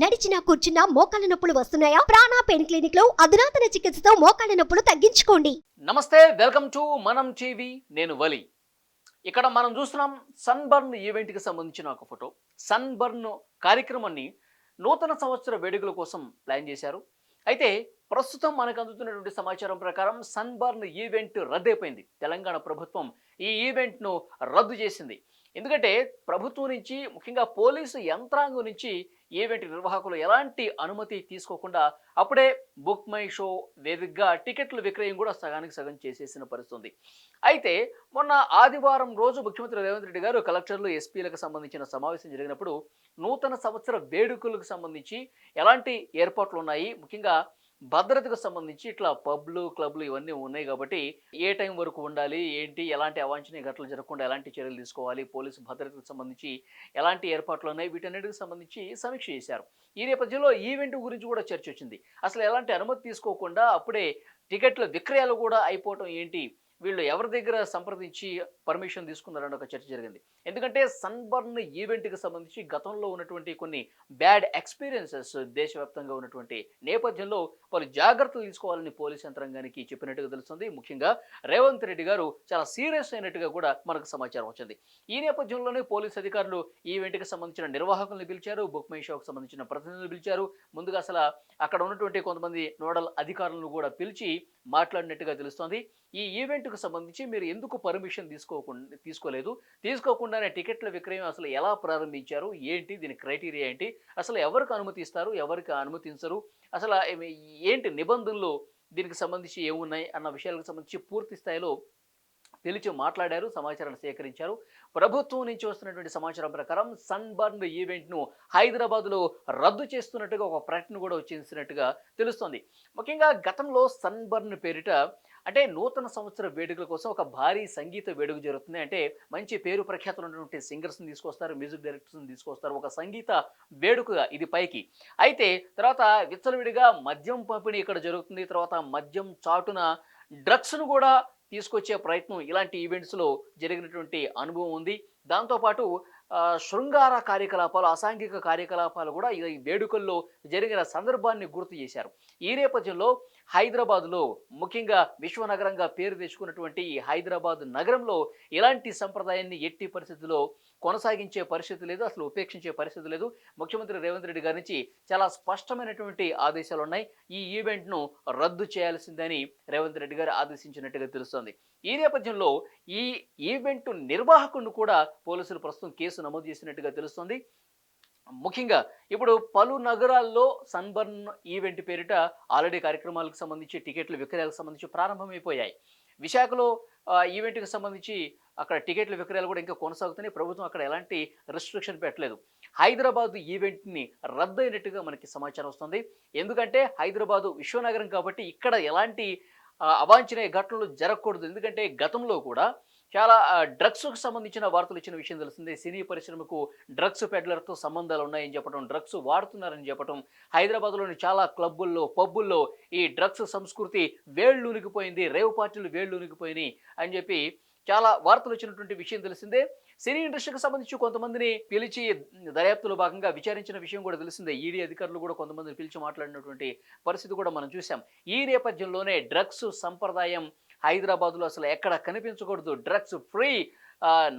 నడిచినా కూర్చున్నా మోకాళ్ళ నొప్పులు వస్తున్నాయా? ప్రాణా పెయిన్ క్లినిక్లో అధునాతన చికిత్సతో మోకాళ్ళ నొప్పులు తగ్గించుకోండి. నమస్తే వెల్కమ్ టు మనం టీవీ నేను వలి. ఇక్కడ మనం చూస్తున్నాం సన్బర్న్ ఈవెంట్కి సంబంధించిన ఒక ఫోటో. సన్బర్న్ కార్యక్రమాన్ని నూతన సంవత్సర వేడుకల కోసం ప్లాన్ చేశారు. అయితే ప్రస్తుతం మనకు అందుతున్నటువంటి సమాచారం ప్రకారం సన్బర్న్ ఈవెంట్ రద్దయిపోయింది తెలంగాణ ప్రభుత్వం ఈ ఈవెంట్ను రద్దు చేసింది. ఎందుకంటే ప్రభుత్వం నుంచి ముఖ్యంగా పోలీసు యంత్రాంగం నుంచి ఈవెంట్ నిర్వాహకులు ఎలాంటి అనుమతి తీసుకోకుండా అప్పుడే బుక్ మై షో వేదికగా టికెట్లు విక్రయం కూడా సగానికి సగం చేసేసిన పరిస్థితుంది. అయితే మొన్న ఆదివారం రోజు ముఖ్యమంత్రి రేవంత్ రెడ్డి గారు కలెక్టర్లు ఎస్పీలకు సంబంధించిన సమావేశం జరిగినప్పుడు నూతన సంవత్సర వేడుకలకు సంబంధించి ఎలాంటి ఏర్పాట్లు ఉన్నాయి? ముఖ్యంగా భద్రతకు సంబంధించి ఇట్లా పబ్లు క్లబ్లు ఇవన్నీ ఉన్నాయి కాబట్టి ఏ టైం వరకు ఉండాలి ఏంటి ఎలాంటి అవాంఛనీయ ఘటనలు జరగకుండా ఎలాంటి చర్యలు తీసుకోవాలి పోలీసు భద్రతకు సంబంధించి ఎలాంటి ఏర్పాట్లు ఉన్నాయి వీటన్నిటికి సంబంధించి సమీక్ష చేశారు. ఈ నేపథ్యంలో ఈవెంట్ గురించి కూడా చర్చ వచ్చింది. అసలు ఎలాంటి అనుమతి తీసుకోకుండా అప్పుడే టికెట్ల విక్రయాలు కూడా అయిపోవటం ఏంటి? వీళ్ళు ఎవరి దగ్గర సంప్రదించి పర్మిషన్ తీసుకున్నారని ఒక చర్చ జరిగింది. ఎందుకంటే సన్బర్న్ ఈవెంట్కి సంబంధించి గతంలో ఉన్నటువంటి కొన్ని బ్యాడ్ ఎక్స్పీరియన్సెస్ దేశవ్యాప్తంగా ఉన్నటువంటి నేపథ్యంలో పలు జాగ్రత్తలు తీసుకోవాలని పోలీస్ యంత్రాంగానికి చెప్పినట్టుగా తెలుస్తుంది. ముఖ్యంగా రేవంత్ రెడ్డి గారు చాలా సీరియస్ అయినట్టుగా కూడా మనకు సమాచారం వచ్చింది. ఈ నేపథ్యంలోనే పోలీస్ అధికారులు ఈవెంట్కి సంబంధించిన నిర్వాహకులను పిలిచారు బుక్ మై షోకి సంబంధించిన ప్రతినిధులు పిలిచారు. ముందుగా అసలు అక్కడ ఉన్నటువంటి కొంతమంది నోడల్ అధికారులను కూడా పిలిచి మాట్లాడినట్టుగా తెలుస్తోంది. ఈ ఈవెంట్కు సంబంధించి మీరు ఎందుకు పర్మిషన్ తీసుకోకుండా తీసుకోలేదు? తీసుకోకుండానే టికెట్ల విక్రయం అసలు ఎలా ప్రారంభించారు? ఏంటి? దీని క్రైటీరియా ఏంటి? అసలు ఎవరికి అనుమతిస్తారు? ఎవరికి అనుమతించరు? అసలు ఏంటి నిబంధనలు దీనికి సంబంధించి ఏమున్నాయి అన్న విషయాలకు సంబంధించి పూర్తి స్థాయిలో పిలిచి మాట్లాడారు సమాచారాన్ని సేకరించారు. ప్రభుత్వం నుంచి వస్తున్నటువంటి సమాచారం ప్రకారం సన్బర్న్ ఈవెంట్ను హైదరాబాద్లో రద్దు చేస్తున్నట్టుగా ఒక ప్రకటన కూడా వచ్చేసినట్టుగా తెలుస్తోంది. ముఖ్యంగా గతంలో సన్బర్న్ పేరిట అంటే నూతన సంవత్సర వేడుకల కోసం ఒక భారీ సంగీత వేడుక జరుగుతుంది. అంటే మంచి పేరు ప్రఖ్యాతులు ఉన్నటువంటి సింగర్స్ని తీసుకొస్తారు మ్యూజిక్ డైరెక్టర్స్ని తీసుకొస్తారు. ఒక సంగీత వేడుకగా ఇది పైకి. అయితే తర్వాత విచ్చలవిడిగా మద్యం పంపిణీ ఇక్కడ జరుగుతుంది. తర్వాత మద్యం చాటున డ్రగ్స్ను కూడా తీసుకొచ్చే ప్రయత్నం ఇలాంటి ఈవెంట్స్లో జరిగినటువంటి అనుభవం ఉంది. దాంతోపాటు శృంగార కార్యకలాపాలు అసాంఘిక కార్యకలాపాలు కూడా ఈ వేడుకల్లో జరిగిన సందర్భాన్ని గుర్తు చేశారు. ఈ నేపథ్యంలో హైదరాబాద్లో ముఖ్యంగా విశ్వనగరంగా పేరు తెచ్చుకున్నటువంటి ఈ హైదరాబాద్ నగరంలో ఇలాంటి సంప్రదాయాన్ని ఎట్టి పరిస్థితుల్లో కొనసాగించే పరిస్థితి లేదు అసలు ఉపేక్షించే పరిస్థితి లేదు. ముఖ్యమంత్రి రేవంత్ రెడ్డి గారి నుంచి చాలా స్పష్టమైనటువంటి ఆదేశాలు ఉన్నాయి ఈ ఈవెంట్ను రద్దు చేయాల్సిందని రేవంత్ రెడ్డి గారు ఆదేశించినట్టుగా తెలుస్తోంది. ఈ నేపథ్యంలో ఈ ఈవెంట్ నిర్వాహకుడిని కూడా పోలీసులు ప్రస్తుతం కేసు నమోదు చేసినట్టుగా తెలుస్తోంది. ముఖ్యంగా ఇప్పుడు పలు నగరాల్లో సన్బర్న్ ఈవెంట్ పేరిట ఆల్రెడీ కార్యక్రమాలకు సంబంధించి టికెట్ల విక్రయాలకు సంబంధించి ప్రారంభమైపోయాయి. విశాఖలో ఈవెంట్కి సంబంధించి అక్కడ టికెట్ల విక్రయాలు కూడా ఇంకా కొనసాగుతున్నాయి. ప్రభుత్వం అక్కడ ఎలాంటి రిస్ట్రిక్షన్ పెట్టలేదు. హైదరాబాద్ ఈవెంట్ని రద్దయినట్టుగా మనకి సమాచారం వస్తుంది. ఎందుకంటే హైదరాబాదు విశ్వనగరం కాబట్టి ఇక్కడ ఎలాంటి అవాంఛనీయ ఘటనలు జరగకూడదు. ఎందుకంటే గతంలో కూడా చాలా డ్రగ్స్కు సంబంధించిన వార్తలు ఇచ్చిన విషయం తెలిసిందే. సినీ పరిశ్రమకు డ్రగ్స్ పెడ్లర్తో సంబంధాలు ఉన్నాయని చెప్పడం డ్రగ్స్ వాడుతున్నారని చెప్పడం హైదరాబాద్లోని చాలా క్లబ్బుల్లో పబ్బుల్లో ఈ డ్రగ్స్ సంస్కృతి వేళ్ళూనికిపోయింది రేవ్ పార్టీలు వేళ్ళూనికిపోయినాయి అని చెప్పి చాలా వార్తలు వచ్చినటువంటి విషయం తెలిసిందే. సినీ ఇండస్ట్రీకి సంబంధించి కొంతమందిని పిలిచి దర్యాప్తులో భాగంగా విచారించిన విషయం కూడా తెలిసిందే. ఈడీ అధికారులు కూడా కొంతమందిని పిలిచి మాట్లాడినటువంటి పరిస్థితి కూడా మనం చూసాం ఈ నేపథ్యంలోనే డ్రగ్స్ సంప్రదాయం హైదరాబాద్లో అసలు ఎక్కడ కనిపించకూడదు. డ్రగ్స్ ఫ్రీ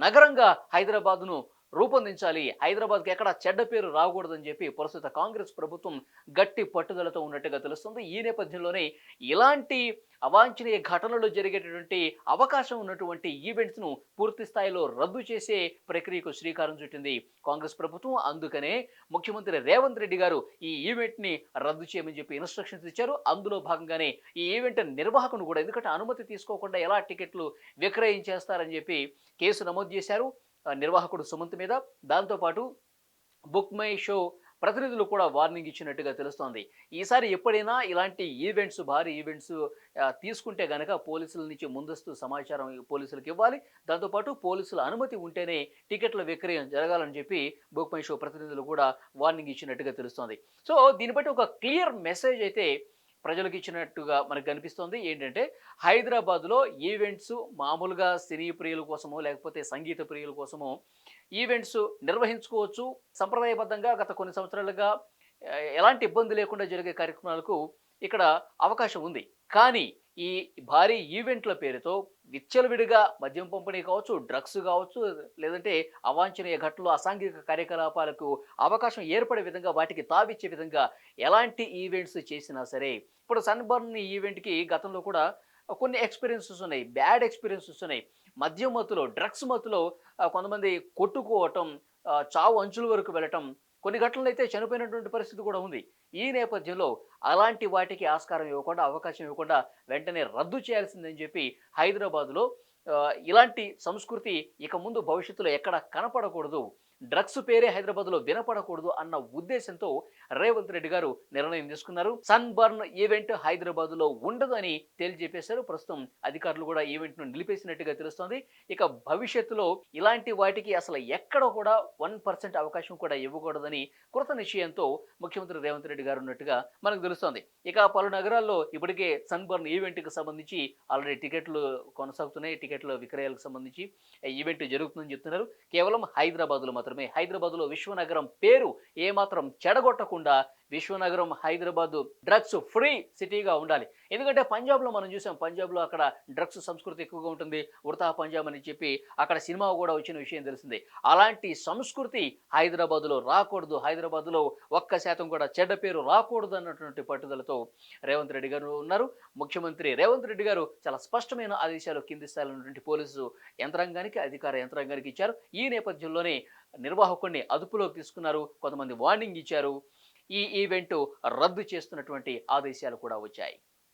నగరంగా హైదరాబాద్ను రూపొందించాలి. హైదరాబాద్కి ఎక్కడ చెడ్డ పేరు రాకూడదని చెప్పి ప్రస్తుత కాంగ్రెస్ ప్రభుత్వం గట్టి పట్టుదలతో ఉన్నట్టుగా తెలుస్తుంది. ఈ నేపథ్యంలోనే ఇలాంటి అవాంఛనీయ ఘటనలు జరిగేటటువంటి అవకాశం ఉన్నటువంటి ఈవెంట్స్ను పూర్తి స్థాయిలో రద్దు చేసే ప్రక్రియకు శ్రీకారం చుట్టింది కాంగ్రెస్ ప్రభుత్వం. అందుకనే ముఖ్యమంత్రి రేవంత్ రెడ్డి గారు ఈ ఈవెంట్ని రద్దు చేయమని చెప్పి ఇన్స్ట్రక్షన్స్ ఇచ్చారు. అందులో భాగంగానే ఈ ఈవెంట్ నిర్వాహకును కూడా ఎందుకంటే అనుమతి తీసుకోకుండా ఎలా టికెట్లు విక్రయించేస్తారని చెప్పి కేసు నమోదు చేశారు. నిర్వాహకుడు సుమంత్ మీద. దాంతోపాటు బుక్ మై షో ప్రతినిధులు కూడా వార్నింగ్ ఇచ్చినట్టుగా తెలుస్తోంది. ఈసారి ఎప్పుడైనా ఇలాంటి ఈవెంట్స్ భారీ ఈవెంట్స్ తీసుకుంటే గనక పోలీసుల నుంచి ముందస్తు సమాచారం పోలీసులకు ఇవ్వాలి. దాంతోపాటు పోలీసుల అనుమతి ఉంటేనే టికెట్ల విక్రయం జరగాలని చెప్పి బుక్ మై షో ప్రతినిధులు కూడా వార్నింగ్ ఇచ్చినట్టుగా తెలుస్తోంది. సో దీన్ని బట్టి ఒక క్లియర్ మెసేజ్ అయితే ప్రజలకు ఇచ్చినట్టుగా మనకు కనిపిస్తోంది. ఏంటంటే హైదరాబాద్లో ఈవెంట్స్ మామూలుగా సినీ ప్రియుల కోసమో లేకపోతే సంగీత ప్రియుల కోసమో ఈవెంట్స్ నిర్వహించుకోవచ్చు. సంప్రదాయబద్ధంగా గత కొన్ని సంవత్సరాలుగా ఎలాంటి ఇబ్బంది లేకుండా జరిగే కార్యక్రమాలకు ఇక్కడ అవకాశం ఉంది. కానీ ఈ భారీ ఈవెంట్ల పేరుతో విచ్చలవిడిగా మద్యం పంపిణీ కావచ్చు డ్రగ్స్ కావచ్చు లేదంటే అవాంఛనీయ ఘటనలు అసాంఘిక కార్యకలాపాలకు అవకాశం ఏర్పడే విధంగా వాటికి తావిచ్చే విధంగా ఎలాంటి ఈవెంట్స్ చేసినా సరే ఇప్పుడు సన్బర్న్ ఈవెంట్కి గతంలో కూడా కొన్ని ఎక్స్పీరియన్సెస్ ఉన్నాయి. బ్యాడ్ ఎక్స్పీరియన్సెస్ ఉన్నాయి. మద్యం మత్తులో డ్రగ్స్ మత్తులో కొంతమంది కొట్టుకోవటం చావు అంచుల వరకు వెళ్ళటం కొన్ని ఘటనలు అయితే చనిపోయినటువంటి పరిస్థితి కూడా ఉంది. ఈ నేపథ్యంలో అలాంటి వాటికి ఆస్కారం ఇవ్వకుండా అవకాశం ఇవ్వకుండా వెంటనే రద్దు చేయాల్సిందని చెప్పి హైదరాబాద్లో ఇలాంటి సంస్కృతి ఇక ముందు భవిష్యత్తులో ఎక్కడ కనపడకూడదు. డ్రగ్స్ పేరే హైదరాబాద్లో వినపడకూడదు అన్న ఉద్దేశంతో రేవంత్ రెడ్డి గారు నిర్ణయం తీసుకున్నారు. సన్ బర్న్ ఈవెంట్ హైదరాబాద్లో ఉండదు అని తేల్చెప్పేశారు ప్రస్తుతం అధికారులు కూడా ఈవెంట్ను నిలిపేసినట్టుగా తెలుస్తోంది. ఇక భవిష్యత్తులో ఇలాంటి వాటికి అసలు ఎక్కడ కూడా వన్ పర్సెంట్ అవకాశం కూడా ఇవ్వకూడదని కృత నిశ్చయంతో ముఖ్యమంత్రి రేవంత్ రెడ్డి గారు ఉన్నట్టుగా మనకు తెలుస్తోంది. ఇక పలు నగరాల్లో ఇప్పటికే సన్బర్న్ ఈవెంట్కి సంబంధించి ఆల్రెడీ టికెట్లు కొనసాగుతున్నాయి. టికెట్ల విక్రయాలకు సంబంధించి ఈవెంట్ జరుగుతుందని చెప్తున్నారు. కేవలం హైదరాబాద్లో మాత్రమే. హైదరాబాద్లో విశ్వనగరం పేరు ఏమాత్రం చెడగొట్టకుండా విశ్వనగరం హైదరాబాద్ డ్రగ్స్ ఫ్రీ సిటీగా ఉండాలి. ఎందుకంటే పంజాబ్లో మనం చూసాం పంజాబ్లో అక్కడ డ్రగ్స్ సంస్కృతి ఎక్కువగా ఉంటుంది. ఉడతా పంజాబ్ అని చెప్పి అక్కడ సినిమా కూడా వచ్చిన విషయం తెలిసింది. అలాంటి సంస్కృతి హైదరాబాద్లో రాకూడదు. హైదరాబాద్లో ఒక్క శాతం కూడా చెడ్డ పేరు రాకూడదు అన్నటువంటి పట్టుదలతో రేవంత్ రెడ్డి గారు ఉన్నారు. ముఖ్యమంత్రి రేవంత్ రెడ్డి గారు చాలా స్పష్టమైన ఆదేశాలు కింది స్థాయిలో ఉన్నటువంటి పోలీసు యంత్రాంగానికి అధికార యంత్రాంగానికి ఇచ్చారు. ఈ నేపథ్యంలోనే నిర్వాహకుడిని అదుపులోకి తీసుకున్నారు. కొంతమంది వార్నింగ్ ఇచ్చారు. ఈ ఈవెంట్ రద్దు చేస్తున్నటువంటి ఆదేశాలు కూడా వచ్చాయి.